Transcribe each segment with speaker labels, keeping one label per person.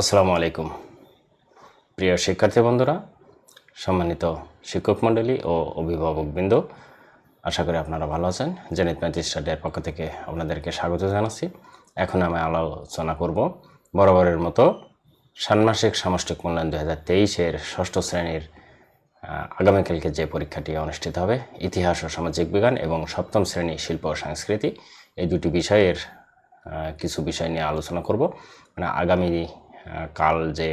Speaker 1: আসসালামু আলাইকুম। প্রিয় শিক্ষার্থী বন্ধুরা, সম্মানিত শিক্ষক মণ্ডলী ও অভিভাবকবৃন্দ আশা করি আপনারা ভালো আছেন। জেনিত ম্যাথ স্টাডির পক্ষ থেকে আপনাদেরকে স্বাগত জানাচ্ছি। এখন আমি আলোচনা করব বরাবরের মতো ষান্মাসিক সামষ্টিক মূল্যায়ন দু হাজার তেইশের ষষ্ঠ শ্রেণির আগামীকালকে যে পরীক্ষাটি অনুষ্ঠিত হবে, ইতিহাস ও সামাজিক বিজ্ঞান এবং সপ্তম শ্রেণি শিল্প ও সংস্কৃতি, এই দুটি বিষয়ের কিছু বিষয় নিয়ে আলোচনা করব। মানে আগামী কাল যে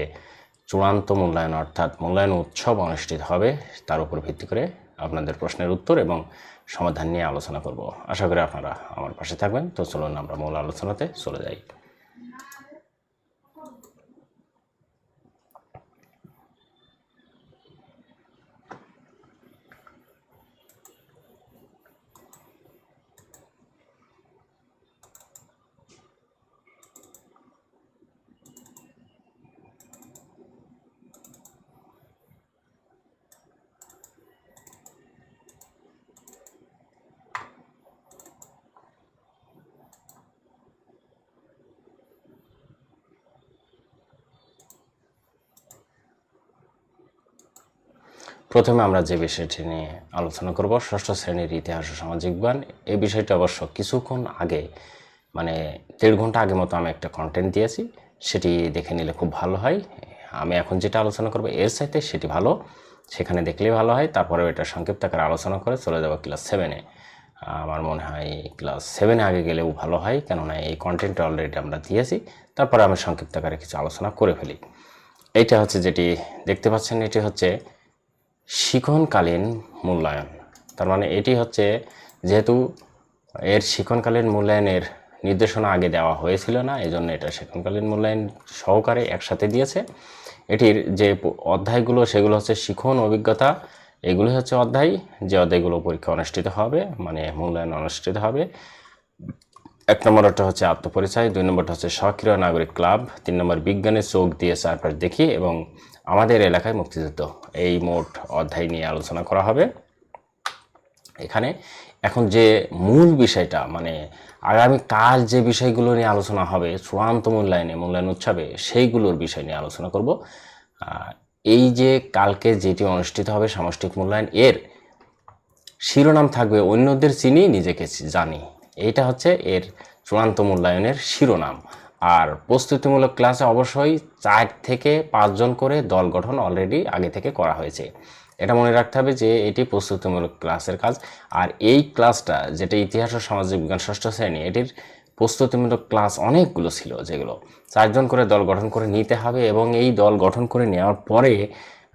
Speaker 1: চূড়ান্ত মূল্যায়ন অর্থাৎ মূল্যায়ন উৎসব অনুষ্ঠিত হবে, তার উপর ভিত্তি করে আপনাদের প্রশ্নের উত্তর এবং সমাধান নিয়ে আলোচনা করব। আশা করি আপনারা আমার পাশে থাকবেন। তো চলুন আমরা মূল আলোচনাতে চলে যাই। প্রথমে আমরা যে বিষয়টি নিয়ে আলোচনা করব, ষষ্ঠ শ্রেণির ইতিহাস ও সামাজিক বিজ্ঞান এই বিষয়টি অবশ্য কিছুক্ষণ আগে মানে দেড় ঘণ্টা আগে মতো আমি একটা কন্টেন্ট দিয়েছি। সেটি দেখে নিলে খুব ভালো হয়। আমি এখন যেটা আলোচনা করব, এর সাথে সেটি ভালো। সেখানে দেখলেই ভালো হয়। তারপরে এটা সংক্ষিপ্ত আকারে আলোচনা করে চলে যাব ক্লাস সেভেনে আমার মনে হয় ক্লাস সেভেনে আগে গেলেও ভালো হয়। কেননা এই কন্টেন্টটা অলরেডি আমরা দিয়েছি। তারপরে আমি সংক্ষিপ্ত আকারে কিছু আলোচনা করে ফেলি। এইটা হচ্ছে যেটি দেখতে পাচ্ছেন, এটি হচ্ছে শিখনকালীন মূল্যায়ন। তার মানে এটি হচ্ছে যেহেতু এর শিখনকালীন মূল্যায়নের নির্দেশনা আগে দেওয়া হয়েছিল না এই জন্য এটা শিখনকালীন মূল্যায়ন সহকারে একসাথে দিয়েছে। এটির যে অধ্যায়গুলো, সেগুলো হচ্ছে শিখন, অভিজ্ঞতা এগুলো হচ্ছে অধ্যায়। যে অধ্যায়গুলো পরীক্ষা অনুষ্ঠিত হবে মানে মূল্যায়ন অনুষ্ঠিত হবে, এক নম্বরটা হচ্ছে আত্মপরিচয়, দুই নম্বরটা হচ্ছে সক্রিয় নাগরিক ক্লাব, তিন নম্বর বিজ্ঞানের চোখ দিয়ে চারপাশ দেখি এবং আমাদের এলাকায় মুক্তিযুদ্ধ। এই মোট অধ্যায় নিয়ে আলোচনা করা হবে। এখানে এখন যে মূল বিষয়টা মানে আগামী কাল যে বিষয়গুলো নিয়ে আলোচনা হবে, চূড়ান্ত মূল্যায়নে, মূল্যায়ন উৎসবে, সেইগুলোর বিষয় নিয়ে আলোচনা করব। এই যে কালকে যেটি অনুষ্ঠিত হবে সামষ্টিক মূল্যায়ন, এর শিরোনাম থাকবে অন্যদের চিনি, নিজেকে জানি। এইটা হচ্ছে এর চূড়ান্ত মূল্যায়নের শিরোনাম। আর প্রস্তুতিমূলক ক্লাসে অবশ্যই চার থেকে পাঁচজন করে দল গঠন অলরেডি আগে থেকে করা হয়েছে। এটা মনে রাখতে হবে যে এটি প্রস্তুতিমূলক ক্লাসের কাজ। আর এই ক্লাসটা যেটা ইতিহাস ও সামাজিক বিজ্ঞান ষষ্ঠ শ্রেণি, এটির প্রস্তুতিমূলক ক্লাস অনেকগুলো ছিল যেগুলো চারজন করে দল গঠন করে নিতে হবে এবং এই দল গঠন করে নেওয়ার পরে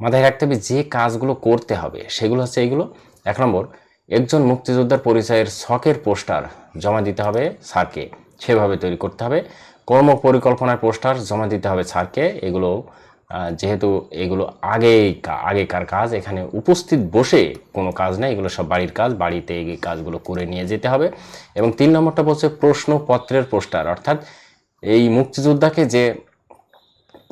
Speaker 1: মাথায় রাখতে হবে যে কাজগুলো করতে হবে, সেগুলো হচ্ছে এইগুলো। এক নম্বর, একজন মুক্তিযোদ্ধার পরিচয়ের শখের পোস্টার জমা দিতে হবে স্যারকে। সেভাবে তৈরি করতে হবে। কর্ম পরিকল্পনার পোস্টার জমা দিতে হবে স্যারকে। এগুলো যেহেতু এগুলো আগে আগেকার কাজ, এখানে উপস্থিত বসে কোনো কাজ নেই, এগুলো সব বাড়ির কাজ, বাড়িতে এই কাজগুলো করে নিয়ে যেতে হবে। এবং তিন নম্বরটা বলছে প্রশ্নপত্রের পোস্টার, অর্থাৎ এই মুক্তিযোদ্ধাকে যে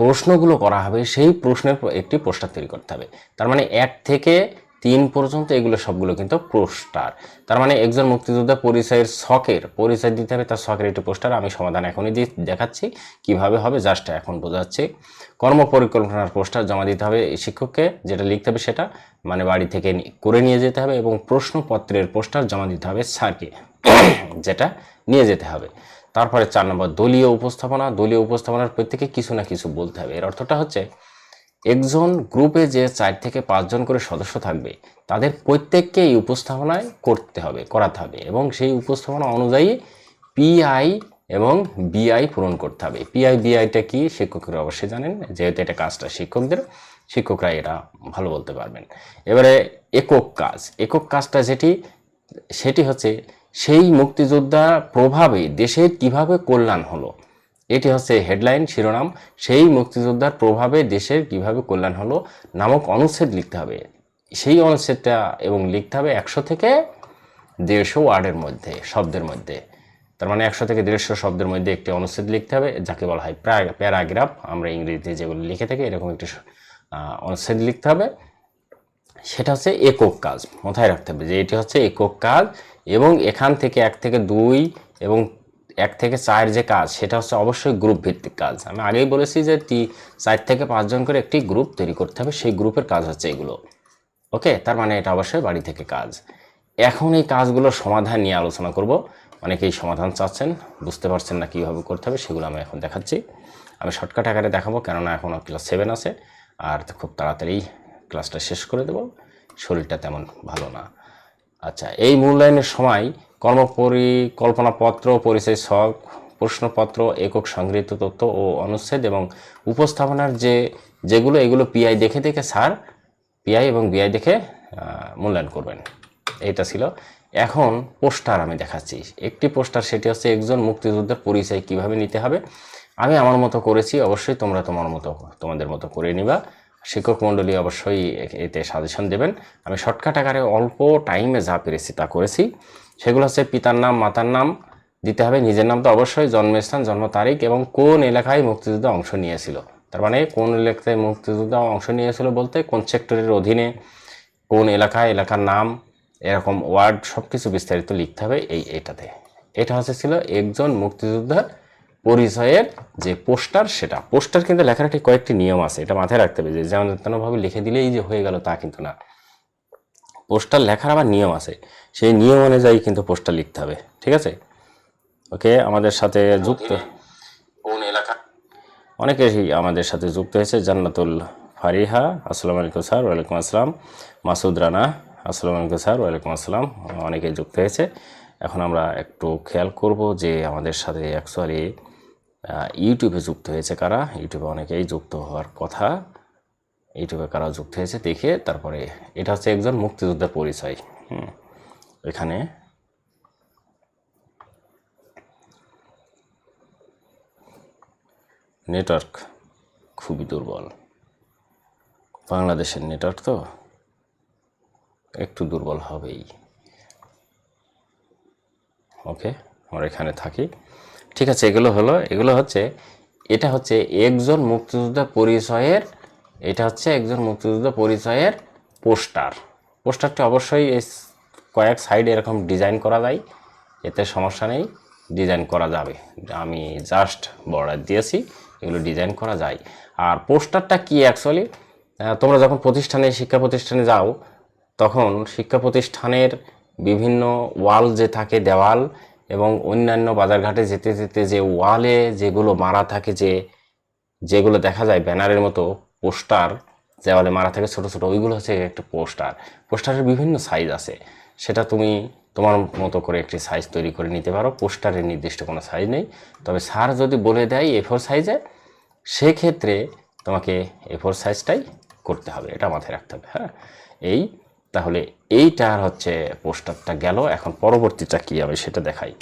Speaker 1: প্রশ্নগুলো করা হবে, সেই প্রশ্নের একটি পোস্টার তৈরি করতে হবে। তার মানে এক থেকে তিন পর্যন্ত এগুলো সবগুলো কিন্তু পোস্টার তার মানে একজন মুক্তিযোদ্ধা পরিচয়ের শখের, পরিচয় দিতে হবে তার শখের একটি পোস্টার, আমি সমাধান এখনই দিয়ে দেখাচ্ছি, কীভাবে হবে জাস্ট এখন বোঝাচ্ছি। কর্ম পরিকল্পনার পোস্টার জমা দিতে হবে শিক্ষককে, যেটা লিখতে হবে সেটা মানে বাড়ি থেকে করে নিয়ে যেতে হবে এবং প্রশ্নপত্রের পোস্টার জমা দিতে হবে স্যারকে, যেটা নিয়ে যেতে হবে। তারপরে চার নম্বর দলীয় উপস্থাপনা, দলীয় উপস্থাপনার প্রত্যেকে কিছু না কিছু বলতে হবে। এর অর্থটা হচ্ছে একজন গ্রুপে যে চার থেকে পাঁচজন করে সদস্য থাকবে, তাদের প্রত্যেককে এই উপস্থাপনায় করতে হবে, করাতে হবে এবং সেই উপস্থাপনা অনুযায়ী পিআই এবং বিআই পূরণ করতে হবে। পিআই বিআইটা কি শিক্ষকরা অবশ্যই জানেন, যেহেতু এটা কাজটা শিক্ষকদের, শিক্ষকরা এটা ভালো বলতে পারবেন। এবারে একক কাজ, একক কাজটা যেটি, সেটি হচ্ছে সেই মুক্তিযোদ্ধা প্রভাবে দেশের কীভাবে কল্যাণ হলো এটি হচ্ছে হেডলাইন শিরোনাম। সেই মুক্তিযোদ্ধার প্রভাবে দেশের কীভাবে কল্যাণ হলো নামক অনুচ্ছেদ লিখতে হবে। সেই অনুচ্ছেদটা এবং লিখতে হবে একশো থেকে দেড়শো ওয়ার্ডের মধ্যে, শব্দের মধ্যে। তার মানে একশো থেকে দেড়শো শব্দের মধ্যে একটি অনুচ্ছেদ লিখতে হবে, যাকে বলা হয় প্যারাগ্রাফ। আমরা ইংরেজিতে যেগুলো লিখে থাকি এরকম একটি অনুচ্ছেদ লিখতে হবে। সেটা হচ্ছে একক কাজ। মাথায় রাখতে হবে যে এটি হচ্ছে একক কাজ এবং এখান থেকে এক থেকে দুই এবং এক থেকে চার যে কাজ, সেটা হচ্ছে অবশ্যই গ্রুপ ভিত্তিক কাজ। আমি আগেই বলেছি যে তি চার থেকে পাঁচজন করে একটি গ্রুপ তৈরি করতে হবে, সেই গ্রুপের কাজ হচ্ছে এগুলো। ওকে? তার মানে এটা অবশ্যই বাড়ি থেকে কাজ। এখন এই কাজগুলোর সমাধান নিয়ে আলোচনা করব। অনেকেই সমাধান চাচ্ছেন, বুঝতে পারছেন না কীভাবে করতে হবে, সেগুলো আমি এখন দেখাচ্ছি। আমি শর্টকাট আকারে দেখাবো, কেননা এখনও ক্লাস সেভেন আছে, আর খুব তাড়াতাড়ি ক্লাসটা শেষ করে দেবো। শরীরটা তেমন ভালো না। আচ্ছা এই মূল্যায়নের সময় কর্মপরিকল্পনাপত্র পরিচয় ছক প্রশ্নপত্র, একক সংগৃহীত তথ্য ও অনুচ্ছেদ এবং উপস্থাপনার যে যেগুলো, এগুলো পিআই দেখে দেখে স্যার পিআই এবং বিআই দেখে মূল্যায়ন করবেন। এটা ছিল। এখন পোস্টার আমি দেখাচ্ছি। একটি পোস্টার, সেটি হচ্ছে একজন মুক্তিযোদ্ধার পরিচয় কীভাবে নিতে হবে। আমি আমার মতো করেছি, অবশ্যই তোমরা তোমার মতো, তোমাদের মতো করে নিবা। শিক্ষক মণ্ডলী অবশ্যই এতে সাজেশন দেবেন। আমি শর্টকাট আকারে অল্প টাইমে যা পেরেছি তা করেছি। সেগুলো হচ্ছে পিতার নাম, মাতার নাম, দিতে হবে নিজের নাম তো অবশ্যই, জন্মস্থান, জন্ম তারিখ এবং কোন এলাকায় মুক্তিযুদ্ধে অংশ নিয়েছিল। তার মানে কোন এলাকায় মুক্তিযুদ্ধ অংশ নিয়েছিল বলতে কোন সেক্টরের অধীনে, কোন এলাকায়, এলাকার নাম, এরকম ওয়ার্ড সব কিছু বিস্তারিত লিখতে হবে এই এটাতে। এটা হচ্ছে ছিল একজন মুক্তিযোদ্ধার পরিচয়ের যে পোস্টার সেটা। পোস্টার কিন্তু লেখার একটি কয়েকটি নিয়ম আছে, এটা মাথায় রাখতে হবে যে যেমন তেমনভাবে লিখে দিলেই যে হয়ে গেল তা কিন্তু না। পোস্টার লেখার আবার নিয়ম আছে। সেই নিয়ম অনুযায়ী কিন্তু পোস্টার লিখতে হবে ঠিক আছে? ওকে আমাদের সাথে যুক্ত কোন এলাকা? অনেকেই আমাদের সাথে যুক্ত হয়েছে জান্নাতুল ফারিহা। আসসালামু আলাইকুম স্যার ওয়ালাইকুম আসসালাম। মাসুদ রানা আসসালামু আলাইকুম স্যার ওয়ালাইকুম আসসালাম। অনেকেই যুক্ত হয়েছে। এখন আমরা একটু খেয়াল করব যে আমাদের সাথে অ্যাকচুয়ালি ইউটিউবে যুক্ত হয়েছে কারা? ইউটিউবে অনেকেই যুক্ত হওয়ার কথা। ইউটিউবে কারা যুক্ত হয়েছে দেখে তারপরে এটা হচ্ছে একজন মুক্তিযোদ্ধার পরিচয়। হুম, এখানে নেটওয়ার্ক খুবই দুর্বল। বাংলাদেশের নেটওয়ার্ক তো একটু দুর্বল হবেই। ওকে, আমরা এখানে থাকি। ঠিক আছে, এগুলো হলো, এগুলো হচ্ছে, এটা হচ্ছে একজন মুক্তিযোদ্ধা পরিচয়ের এটা হচ্ছে একজন মুক্তিযোদ্ধা পরিচয়ের পোস্টার। পোস্টারটি অবশ্যই এই কয়েক সাইড এরকম ডিজাইন করা যায়। এতে সমস্যা নেই, ডিজাইন করা যাবে। আমি জাস্ট বর্ডার দিয়েছি, এগুলো ডিজাইন করা যায়। আর পোস্টারটা কি অ্যাকচুয়ালি তোমরা যখন প্রতিষ্ঠানে, শিক্ষা প্রতিষ্ঠানে যাও, তখন শিক্ষা প্রতিষ্ঠানের বিভিন্ন ওয়াল যে থাকে দেওয়াল এবং অন্যান্য বাজারঘাটে যেতে যেতে যে ওয়ালে যেগুলো মারা থাকে যে, যেগুলো দেখা যায় ব্যানারের মতো পোস্টার দেওয়ালে মারা থাকে ছোট ছোট, ওইগুলো হচ্ছে একটা পোস্টার। পোস্টারের বিভিন্ন সাইজ আছে। সেটা তুমি তোমার মতো করে একটি সাইজ তৈরি করে নিতে পারো। পোস্টারের নির্দিষ্ট কোনো সাইজ নেই। তবে স্যার যদি বলে দেয় এ ফোর সাইজে সেক্ষেত্রে তোমাকে এ ফোর সাইজটাই করতে হবে। এটা মাথায় রাখতে হবে হ্যাঁ? এই, তাহলে এইটার হচ্ছে পোস্টারটা গেল। এখন পরবর্তীটা কী হবে সেটা দেখাই।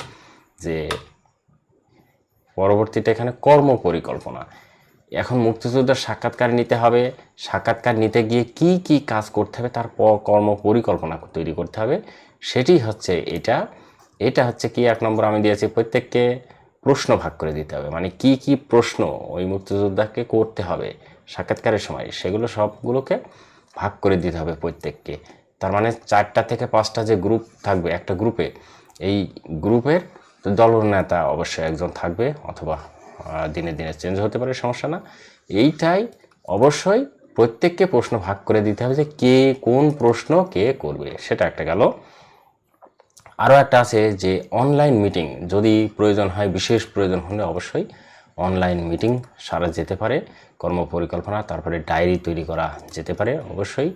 Speaker 1: যে, পরবর্তীটা এখানে কর্ম পরিকল্পনা এখন মুক্তিযোদ্ধার সাক্ষাৎকার নিতে হবে। সাক্ষাৎকার নিতে গিয়ে কি কি কাজ করতে হবে, তার কর্ম পরিকল্পনা তৈরি করতে হবে। সেটি হচ্ছে এটা। এটা হচ্ছে কি, এক নম্বর আমি দিয়েছি, প্রত্যেককে প্রশ্ন ভাগ করে দিতে হবে। মানে কি কি প্রশ্ন ওই মুক্তিযোদ্ধাকে করতে হবে সাক্ষাৎকারের সময়? সেগুলো সবগুলোকে ভাগ করে দিতে হবে প্রত্যেককে। তার মানে চারটা থেকে পাঁচটা যে গ্রুপ থাকবে, একটা গ্রুপে এই গ্রুপের দলনেতা অবশ্যই একজন থাকবে অথবা দিনে দিনে চেঞ্জ হতে পারে, সমস্যা না। এইটাই অবশ্যই প্রত্যেককে প্রশ্ন ভাগ করে দিতে হবে যে কে কোন প্রশ্ন কে করবে, সেটা একটা গেল। আরও একটা আছে যে অনলাইন মিটিং যদি প্রয়োজন হয়, বিশেষ প্রয়োজন হলে অবশ্যই অনলাইন মিটিং সারা যেতে পারে কর্ম পরিকল্পনা তারপরে ডায়েরি তৈরি করা যেতে পারে, অবশ্যই।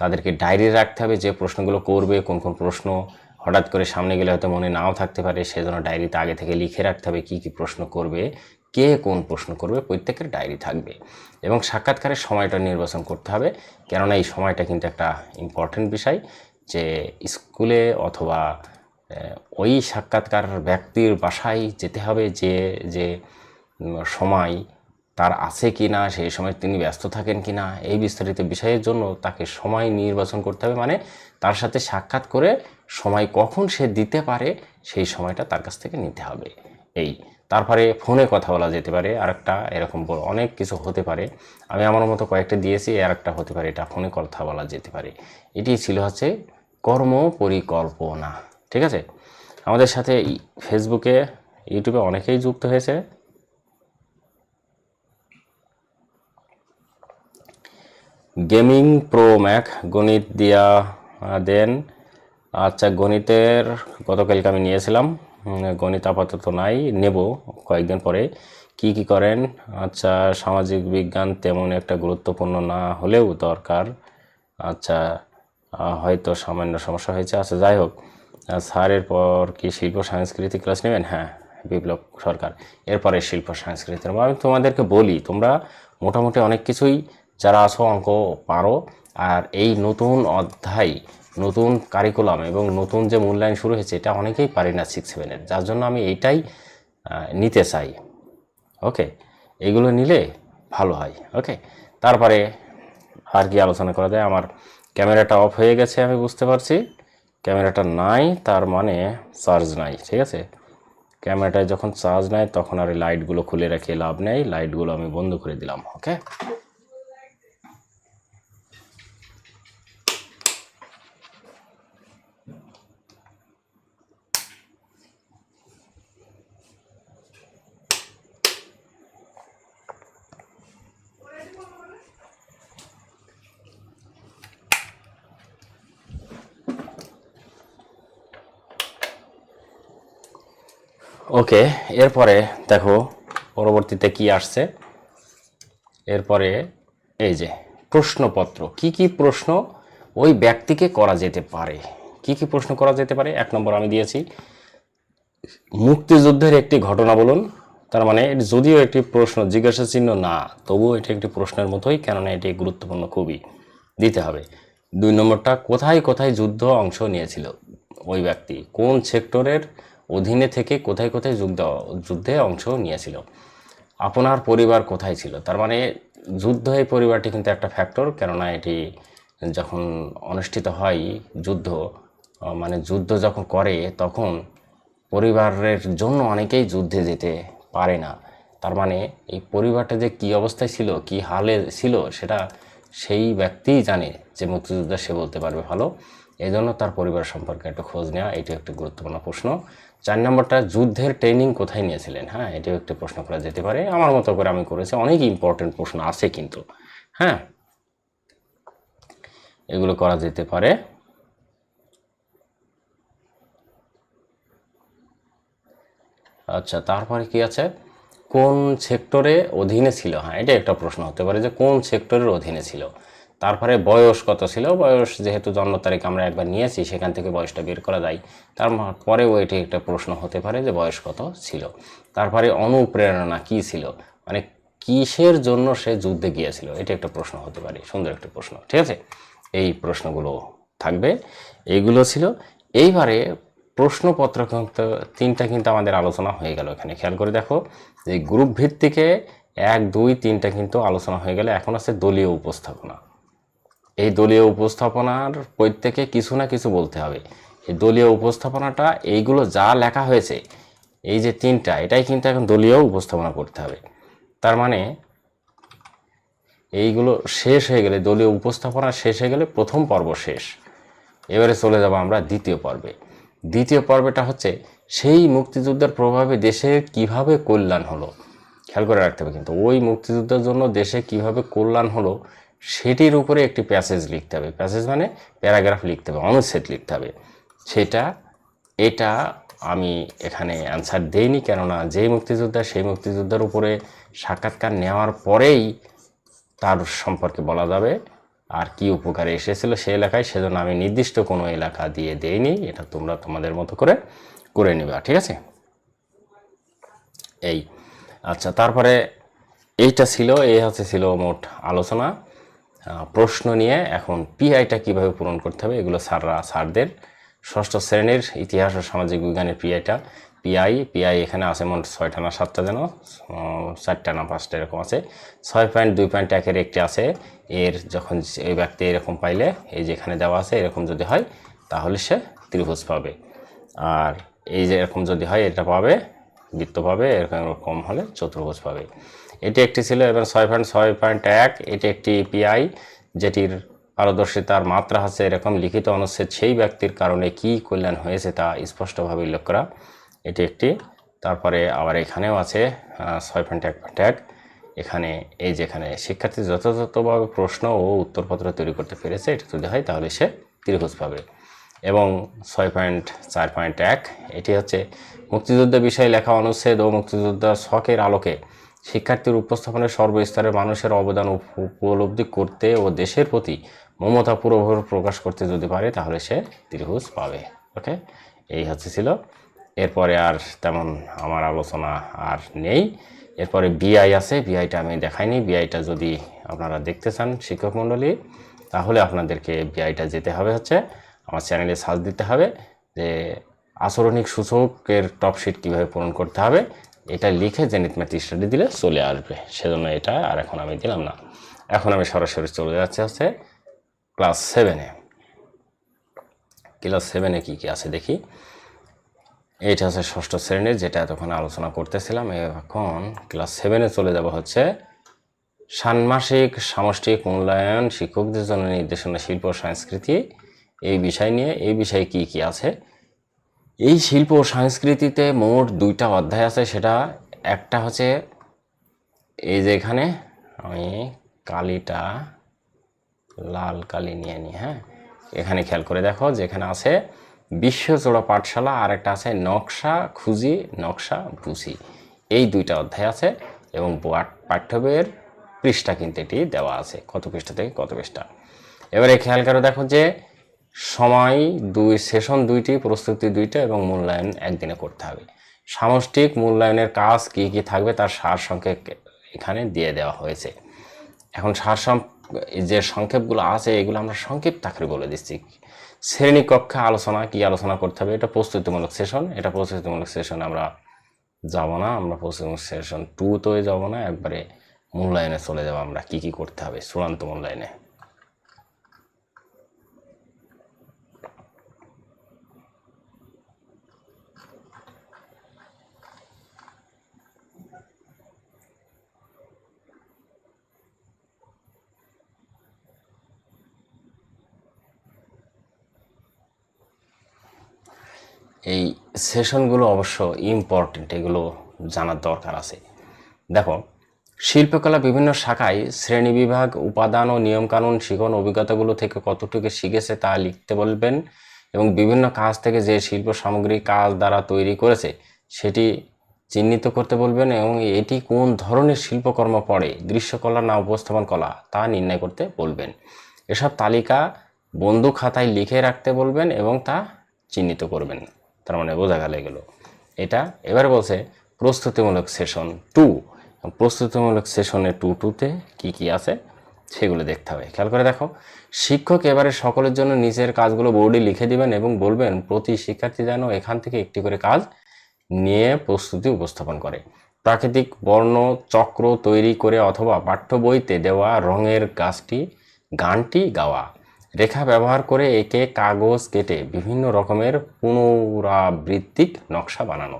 Speaker 1: তাদেরকে ডায়েরি রাখতে হবে যে প্রশ্নগুলো করবে, কোন কোন প্রশ্ন হঠাৎ করে সামনে গেলে হয়তো মনে নাও থাকতে পারে, সেজন্য ডায়েরিতে আগে থেকে লিখে রাখতে হবে কী কী প্রশ্ন করবে কে কোন প্রশ্ন করবে প্রত্যেকের ডায়েরি থাকবে এবং সাক্ষাৎকারের সময়টা নির্বাচন করতে হবে। কেননা এই সময়টা কিন্তু একটা ইম্পর্টেন্ট বিষয় যে স্কুলে অথবা ওই সাক্ষাৎকার ব্যক্তির বাসায় যেতে হবে যে যে সময় তার আছে কি না সেই সময় তিনি ব্যস্ত থাকেন কি না এই বিস্তারিত বিষয়ের জন্য তাকে সময় নির্বাচন করতে হবে। মানে তার সাথে সাক্ষাৎ করে সময় কখন সে দিতে পারে, সেই সময়টা তার কাছ থেকে নিতে হবে। এই তারপরে ফোনে কথা বলা যেতে পারে আর একটা এরকম অনেক কিছু হতে পারে। আমি আমার মতো কয়েকটা দিয়েছি আর একটা হতে পারে, এটা ফোনে কথা বলা যেতে পারে। এটি ছিল হচ্ছে কর্ম পরিকল্পনা, ঠিক আছে? আমাদের সাথে ফেসবুকে ইউটিউবে অনেকেই যুক্ত হয়েছে। গেমিং প্রো ম্যাক গণিত দিয়া দেন। আচ্ছা গণিতের গতকালকে আমি নিয়েছিলাম। গণিত আপাতত নাই, নেব কয়েকদিন পরে। কি কি করেন? আচ্ছা সামাজিক বিজ্ঞান তেমন একটা গুরুত্বপূর্ণ না হলেও দরকার। আচ্ছা হয়তো সামান্য সমস্যা হয়েছে। আচ্ছা যাই হোক স্যারের পর কি শিল্প সাংস্কৃতিক ক্লাস নেবেন? হ্যাঁ বিপ্লব সরকার। এরপরে শিল্প সাংস্কৃতিক আমি তোমাদেরকে বলি, তোমরা মোটামুটি অনেক কিছুই, যারা আছো, অঙ্ক পারো। আর এই নতুন অধ্যায় নতুন কারিকুলাম এবং নতুন যে মূল্যায়ন শুরু হয়েছে, এটা অনেকেই পারি না সিক্স সেভেনের যার জন্য আমি এইটাই নিতে চাই। ওকে এগুলো নিলে ভালো হয়। ওকে তারপরে আর কি আলোচনা করা যায়? আমার ক্যামেরাটা অফ হয়ে গেছে, আমি বুঝতে পারছি। ক্যামেরাটা নাই, তার মানে চার্জ নাই, ঠিক আছে? ক্যামেরাটায় যখন চার্জ নাই, তখন আর লাইটগুলো খুলে রেখে লাভ নেই। লাইটগুলো আমি বন্ধ করে দিলাম। ওকে ওকে, এরপরে দেখো পরবর্তীতে কি আসছে? এরপরে এই যে, প্রশ্নপত্র। কি কি প্রশ্ন ওই ব্যক্তিকে করা যেতে পারে? কি কি প্রশ্ন করা যেতে পারে? এক নম্বর আমি দিয়েছি। মুক্তিযুদ্ধের একটি ঘটনা বলুন। তার মানে যদিও একটি প্রশ্ন জিজ্ঞাসা চিহ্ন না, তবুও এটি একটি প্রশ্নের মতোই, কেননা এটি গুরুত্বপূর্ণ খুবই। দিতে হবে। দুই নম্বরটা, কোথায় কোথায় যুদ্ধ অংশ নিয়েছিল ওই ব্যক্তি? কোন সেক্টরের অধীনে থেকে কোথায় কোথায় যুদ্ধ যুদ্ধে অংশ নিয়েছিল। আপনার পরিবার কোথায় ছিল? তার মানে যুদ্ধ এই পরিবারটি কিন্তু একটা ফ্যাক্টর কেননা এটি যখন অনুষ্ঠিত হয় যুদ্ধ মানে যুদ্ধ যখন করে, তখন পরিবারের জন্য অনেকেই যুদ্ধে যেতে পারে না। তার মানে এই পরিবারটা যে কী অবস্থায় ছিল, কী হালে ছিল, সেটা সেই ব্যক্তিই জানে যে মুক্তিযোদ্ধা সে বলতে পারবে ভালো। এই তার পরিবার সম্পর্কে একটা খোঁজ নেওয়া এটি একটি গুরুত্বপূর্ণ প্রশ্ন। চার নম্বরটা, যুদ্ধের ট্রেনিং কোথায় নিয়েছিলেন? হ্যাঁ এটাও একটি প্রশ্ন করা যেতে পারে। আমার মতো করে আমি করেছি। অনেক ইম্পর্টেন্ট প্রশ্ন আছে কিন্তু। হ্যাঁ এগুলো করা যেতে পারে। আচ্ছা তারপরে কি আছে? কোন সেক্টরে অধীনে ছিল? হ্যাঁ এটা একটা প্রশ্ন হতে পারে যে কোন সেক্টরের অধীনে ছিল? তারপরে বয়স কত ছিল? বয়স যেহেতু জন্ম তারিখ আমরা একবার নিয়েছি, সেখান থেকে বয়সটা বের করা যায়। তার পরেও এটি একটা প্রশ্ন হতে পারে যে বয়স কত ছিল? তারপরে অনুপ্রেরণা কি ছিল? মানে কিসের জন্য সে যুদ্ধে গিয়েছিল? এটা একটা প্রশ্ন হতে পারে, সুন্দর একটা প্রশ্ন, ঠিক আছে? এই প্রশ্নগুলো থাকবে। এইগুলো ছিল। এইবারে প্রশ্নপত্র কিন্তু, তিনটা কিন্তু আমাদের আলোচনা হয়ে গেল এখানে। খেয়াল করে দেখো যে গ্রুপ ভিত্তিকে এক, দুই, তিনটা কিন্তু আলোচনা হয়ে গেলে। এখন আছে দলীয় উপস্থাপনা। এই দলীয় উপস্থাপনার প্রত্যেকে কিছু না কিছু বলতে হবে। এই দলীয় উপস্থাপনাটা, এইগুলো যা লেখা হয়েছে, এই যে তিনটা, এটাই কিন্তু এখন দলীয় উপস্থাপনা করতে হবে। তার মানে এইগুলো শেষ হয়ে গেলে, দলীয় উপস্থাপনা শেষ হয়ে গেলে প্রথম পর্ব শেষ। এবারে চলে যাব আমরা দ্বিতীয় পর্বে। দ্বিতীয় পর্বটা হচ্ছে, সেই মুক্তিযুদ্ধের প্রভাবে দেশের কীভাবে কল্যাণ হলো? খেয়াল করে রাখতে হবে কিন্তু, ওই মুক্তিযুদ্ধের জন্য দেশে কীভাবে কল্যাণ হলো সেটির উপরে একটি প্যাসেজ লিখতে হবে। প্যাসেজ মানে প্যারাগ্রাফ লিখতে হবে অনুচ্ছেদ লিখতে হবে। সেটা, এটা আমি এখানে অ্যান্সার দেইনি, কেননা যেই মুক্তিযোদ্ধা সেই মুক্তিযোদ্ধার উপরে সাক্ষাৎকার নেওয়ার পরেই তার সম্পর্কে বলা যাবে আর কি উপকারে এসেছিল সে এলাকায়, সেজন্য আমি নির্দিষ্ট কোনো এলাকা দিয়ে দেইনি। এটা তোমরা তোমাদের মতো করে করে নেবে, ঠিক আছে? এই আচ্ছা তারপরে এইটা ছিল, এই হচ্ছে ছিল মোট আলোচনা। প্রশ্ন নিয়ে এখন পিআইটা কীভাবে পূরণ করতে হবে এগুলো স্যাররা, স্যারদের ষষ্ঠ শ্রেণির ইতিহাস ও সামাজিক বিজ্ঞানের পিআইটা পিআই পিআই এখানে আছে মোট ছয়টা না, সাতটা যেন? চারটা না, পাঁচটা এরকম আছে। ছয় পয়েন্ট, দুই পয়েন্ট একের একটি আছে। এর যখন এই ব্যক্তি এরকম পাইলে, এই যে এখানে দেওয়া আছে, এরকম যদি হয়, তাহলে সে ত্রিভুজ পাবে। আর এই যে এরকম যদি হয়, এটা পাবে, বৃত্ত পাবে, এরকম কম হলে চতুর্ভুজ পাবে। এটি একটি ছিল এবং ছয় পয়েন্ট ছয় পয়েন্ট এক, এটি একটি পিআই যেটির পারদর্শিতার মাত্রা হচ্ছে এরকম লিখিত অনুচ্ছেদ, সেই ব্যক্তির কারণে কি কল্যাণ হয়েছে তা স্পষ্টভাবে উল্লেখ করা। এটি একটি। তারপরে আবার এখানেও আছে ছয় পয়েন্ট এক পয়েন্ট এক। এখানে এই যেখানে শিক্ষার্থী যথাযথভাবে প্রশ্ন ও উত্তরপত্র তৈরি করতে পেরেছে, এটা যদি হয় তাহলে সে ত্রিভুজ পাবে। এবং ছয় পয়েন্ট চার পয়েন্ট এক, এটি হচ্ছে মুক্তিযুদ্ধ বিষয়ে লেখা অনুচ্ছেদ ও মুক্তিযোদ্ধার শখের আলোকে শিক্ষার্থীর উপস্থাপনের সর্বস্তরের মানুষের অবদান উপ- উপলব্ধি করতে ও দেশের প্রতি মমতা পুরোপুরি প্রকাশ করতে যদি পারে, তাহলে সে ত্রিভুজ পাবে। ওকে? এই হচ্ছে ছিল। এরপরে আর তেমন আমার আলোচনা আর নেই। এরপরে বিআই আছে। বিআইটা আমি দেখাইনি। বিআইটা যদি আপনারা দেখতে চান শিক্ষক মণ্ডলী, তাহলে আপনাদেরকে বিআইটা যেতে হবে হচ্ছে আমার চ্যানেলে সার্চ দিতে হবে যে আচরণিক সূচকের টপ শিট কীভাবে পূরণ করতে হবে। এটা লিখে জেনিত ম্যাথ স্টাডি দিলে চলে আসবে। সেজন্য এটা আর এখন আমি দিলাম না। এখন আমি সরাসরি চলে যাচ্ছি হচ্ছে ক্লাস সেভেনে ক্লাস সেভেনে কী কী আছে দেখি। এইটা হচ্ছে ষষ্ঠ শ্রেণির যেটা এতক্ষণ আলোচনা করতেছিলাম। এখন ক্লাস সেভেনে চলে যাব হচ্ছে ষান্মাসিক সামষ্টিক মূল্যায়ন শিক্ষকদের জন্য নির্দেশনা শিল্প সংস্কৃতি। এই বিষয় নিয়ে, এই বিষয়ে কি কি আছে? এই শিল্প সংস্কৃতিতে মোট দুইটা অধ্যায় আছে। সেটা একটা হচ্ছে এই যে এখানে, আমি কালিটা লাল কালি নিয়ে নিই হ্যাঁ? এখানে খেয়াল করে দেখো, যেখানে আছে বিশ্বজোড়া পাঠশালা, আর একটা আছে নকশা খুঁজি, নকশা বুঝি। এই দুইটা অধ্যায় আছে, এবং পাঠ- পাঠ্যবইয়ের পৃষ্ঠা কিন্তু এটি দেওয়া আছে। কত পৃষ্ঠা থেকে কত পৃষ্ঠা? এবারে খেয়াল করে দেখো যে সময়, দুই সেশন দুইটি, প্রস্তুতি দুইটা এবং মূল্যায়ন একদিনে করতে হবে। সামষ্টিক মূল্যায়নের কাজ কি কি থাকবে তার সার সংক্ষেপ এখানে দিয়ে দেওয়া হয়েছে। এখন সার যে সংক্ষেপগুলো আছে, এগুলো আমরা সংক্ষেপ আকারে বলে দিচ্ছি। শ্রেণি কক্ষে আলোচনা, কি আলোচনা করতে হবে? এটা প্রস্তুতিমূলক সেশন। এটা প্রস্তুতিমূলক সেশন আমরা যাব না। আমরা প্রস্তুতিমূলক সেশন টুতেও যাব না। একবারে মূল্যায়নে চলে যাব আমরা। কি কি করতে হবে? চূড়ান্ত মূল্যায়নে। এই সেশনগুলো অবশ্য ইম্পর্টেন্ট এগুলো জানার দরকার আছে। দেখো, শিল্পকলা বিভিন্ন শাখায় শ্রেণীবিভাগ উপাদান ও নিয়মকানুন, শিখন অভিজ্ঞতাগুলো থেকে কতটুকু শিখেছে তা লিখতে বলবেন এবং বিভিন্ন কাজ থেকে যে শিল্প সামগ্রী কাজ দ্বারা তৈরি করেছে সেটি চিহ্নিত করতে বলবেন এবং এটি কোন ধরনের শিল্পকর্ম পড়ে, দৃশ্যকলা না উপস্থাপন কলা তা নির্ণয় করতে বলবেন। এসব তালিকা বন্ধু খাতায় লিখে রাখতে বলবেন এবং তা চিহ্নিত করবেন। তার মানে বোঝা গেল এগুলো। এটা এবার বলছে প্রস্তুতিমূলক সেশন টু। প্রস্তুতিমূলক সেশনে টু টুতে কি কি আছে সেগুলো দেখতে হবে। খেয়াল করে দেখো, শিক্ষক এবারে সকলের জন্য নিজের কাজগুলো বোর্ডে লিখে দিবেন এবং বলবেন, প্রতি শিক্ষার্থী যেন এখান থেকে একটি করে কাজ নিয়ে প্রস্তুতি উপস্থাপন করে। প্রাকৃতিক বর্ণ চক্র তৈরি করে অথবা পাঠ্য বইতে দেওয়া রঙের গাছটি, গানটি গাওয়া। রেখা ব্যবহার করে একে কাগজ কেটে বিভিন্ন রকমের পুনরাবৃত্তিক নকশা বানানো।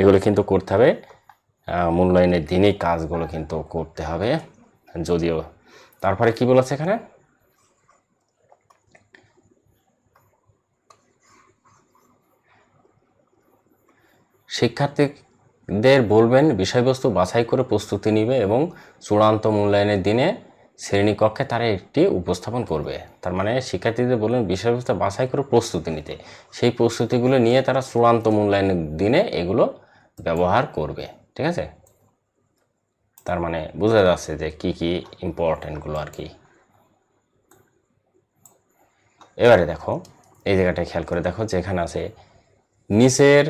Speaker 1: এগুলো কিন্তু করতে হবে। মূল্যায়নের দিনেই কাজগুলো কিন্তু করতে হবে। যদিও তারপরে কি বলেছে এখানে? শিক্ষার্থীদের বলবেন, বিষয়বস্তু বাছাই করে প্রস্তুতি নিবে এবং চূড়ান্ত মূল্যায়নের দিনে শ্রেণীকক্ষে তারা একটি উপস্থাপন করবে। তার মানে শিক্ষার্থীদের বলবেন বিষয়বস্তু বাছাই করে প্রস্তুতি নিতে। সেই প্রস্তুতিগুলো নিয়ে তারা চূড়ান্ত মূল্যায়নের দিনে এগুলো ব্যবহার করবে। ঠিক আছে? তার মানে বোঝা যাচ্ছে যে কি কি ইম্পর্টেন্টগুলো আর কি। এবারে দেখো, এই জায়গাটায় খেয়াল করে দেখো, যেখানে আছে, নিচের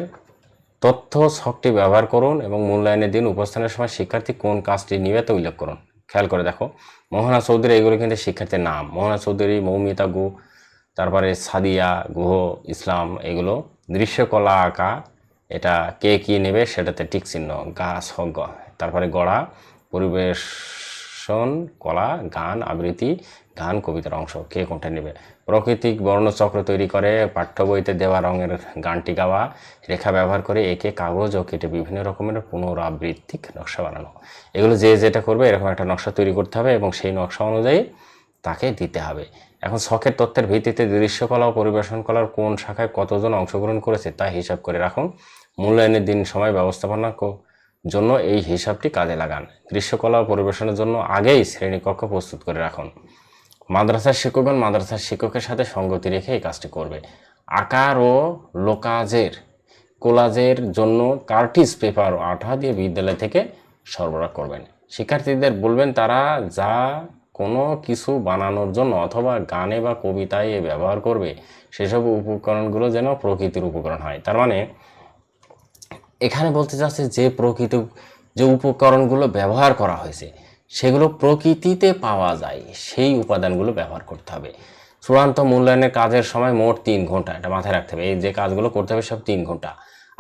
Speaker 1: তথ্য ছকটি ব্যবহার করুন এবং মূল্যায়নের দিন উপস্থানের সময় শিক্ষার্থী কোন কাজটি নিবে তা উল্লেখ করুন। খেয়াল করে দেখো মোহনা চৌধুরী এগুলো কিন্তু শিক্ষার্থীর নাম। মোহনা চৌধুরী মৌমিতা গু তারপরে সাদিয়া, গুহ, ইসলাম, এগুলো দৃশ্যকলা আঁকা, এটা কে কী নেবে সেটাতে ঠিক চিহ্ন গাছ তারপরে গড়া, পরিবেশন, কলা, গান, আবৃত্তি, গান, কবিতার অংশ, কে কোনটা নেবে? প্রাকৃতিক বর্ণচক্র তৈরি করে, পাঠ্য বইতে দেওয়া রঙের গানটি গাওয়া, রেখা ব্যবহার করে একে কাগজ ও কেটে বিভিন্ন রকমের পুনরাবৃত্তিক নকশা বানানো। এগুলো যে যেটা করবে, এরকম একটা নকশা তৈরি করতে হবে এবং সেই নকশা অনুযায়ী তাকে দিতে হবে। এখন শখের তথ্যের ভিত্তিতে দৃশ্যকলা ও পরিবেশন কলার কোন শাখায় কতজন অংশগ্রহণ করেছে তা হিসাব করে রাখুন। মূল্যায়নের দিন সময় ব্যবস্থাপনা জন্য এই হিসাবটি কাজে লাগান। দৃশ্যকলা ও পরিবেশনের জন্য আগেই শ্রেণীকক্ষ প্রস্তুত করে রাখুন। মাদ্রাসার শিক্ষকগণ মাদ্রাসার শিক্ষকের সাথে সঙ্গতি রেখে এই কাজটি করবে। আকার ও লোকাজের, কোলাজের জন্য কার্টিস পেপার ও আঠা দিয়ে বিদ্যালয় থেকে সরবরাহ করবেন। শিক্ষার্থীদের বলবেন, তারা যা কোনো কিছু বানানোর জন্য অথবা গানে বা কবিতায় ব্যবহার করবে, সেসব উপকরণগুলো যেন প্রকৃতির উপকরণ হয়। তার মানে এখানে বলতে চাচ্ছে যে প্রকৃত, যে উপকরণগুলো ব্যবহার করা হয়েছে সেগুলো প্রকৃতিতে পাওয়া যায়, সেই উপাদানগুলো ব্যবহার করতে হবে। চূড়ান্ত মূল্যায়নের কাজের সময় মোট তিন ঘণ্টা, এটা মাথায় রাখতে হবে। এই যে কাজগুলো করতে হবে সব তিন ঘণ্টা।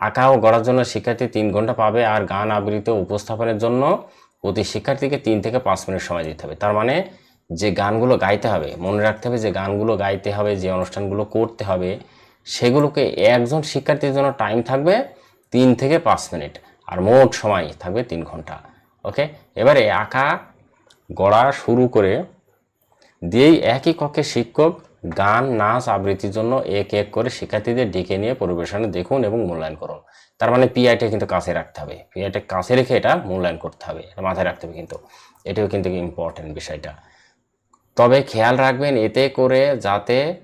Speaker 1: আঁকা ও গড়ার জন্য শিক্ষার্থী তিন ঘণ্টা পাবে আর গান আবৃত্তি উপস্থাপনের জন্য প্রতি শিক্ষার্থীকে তিন থেকে পাঁচ মিনিট সময় দিতে হবে। তার মানে যে গানগুলো গাইতে হবে, মনে রাখতে হবে যে গানগুলো গাইতে হবে, যে অনুষ্ঠানগুলো করতে হবে, সেগুলোকে একজন শিক্ষার্থীর জন্য টাইম থাকবে তিন থেকে পাঁচ মিনিট। আর মোট সময় থাকবে তিন ঘণ্টা। ওকে এবারে আঁকা গড়া শুরু করে দিয়েই একই কক্ষে শিক্ষক গান নাচ আবৃত্তির জন্য এক এক করে শিক্ষার্থীদের ডেকে নিয়ে পরিবেশনে দেখুন এবং মূল্যায়ন করুন। তার মানে পিআইটা কিন্তু কাছে রাখতে হবে। পিআইটা কাছে রেখে এটা মূল্যায়ন করতে হবে। মাথায় রাখতে হবে কিন্তু। এটাও কিন্তু ইম্পর্টেন্ট বিষয়টা। তবে খেয়াল রাখবেন, এতে করে যাতে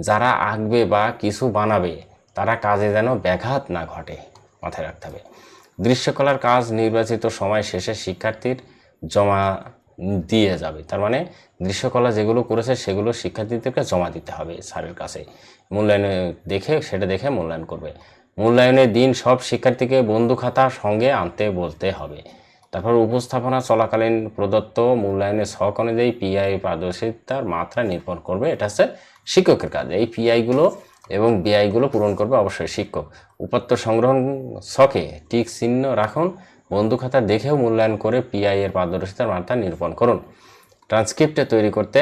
Speaker 1: যারা আঁকবে বা কিছু বানাবে, তারা কাজে যেন ব্যাঘাত না ঘটে। মাথায় রাখতে হবে। দৃশ্যকলার কাজ নির্বাচিত সময় শেষে শিক্ষার্থীর জমা দিয়ে যাবে। তার মানে দৃশ্যকলা যেগুলো করেছে সেগুলো শিক্ষার্থীদেরকে জমা দিতে হবে স্যারের কাছে। মূল্যায়নে দেখে, সেটা দেখে মূল্যায়ন করবে। মূল্যায়নের দিন সব শিক্ষার্থীকে বন্ধু খাতা সঙ্গে আনতে বলতে হবে। তারপর উপস্থাপনা চলাকালীন প্রদত্ত মূল্যায়নের ছক অনুযায়ী পিআই পারদর্শিতার মাত্রা নির্ভর করবে। এটা হচ্ছে শিক্ষকের কাজ। এই পিআইগুলো এবং বিআইগুলো পূরণ করবে অবশ্যই শিক্ষক। উপাত্ত সংগ্রহণ ছকে টিক চিহ্ন রাখুন, বন্ধু খাতা দেখেও মূল্যায়ন করে পিআই এর পারদর্শিতার মাত্রা নিরূপণ করুন। ট্রান্সক্রিপ্টে তৈরি করতে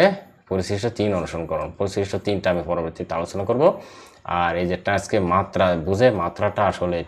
Speaker 1: পরিশিষ্ট তিন অনুসরণ করুন। পরিশিষ্ট তিনটা আমি পরবর্তীতে আলোচনা করব। আর এই যে ট্রান্সক্রিপ্ট মাত্রা বুঝে, মাত্রাটা আসলে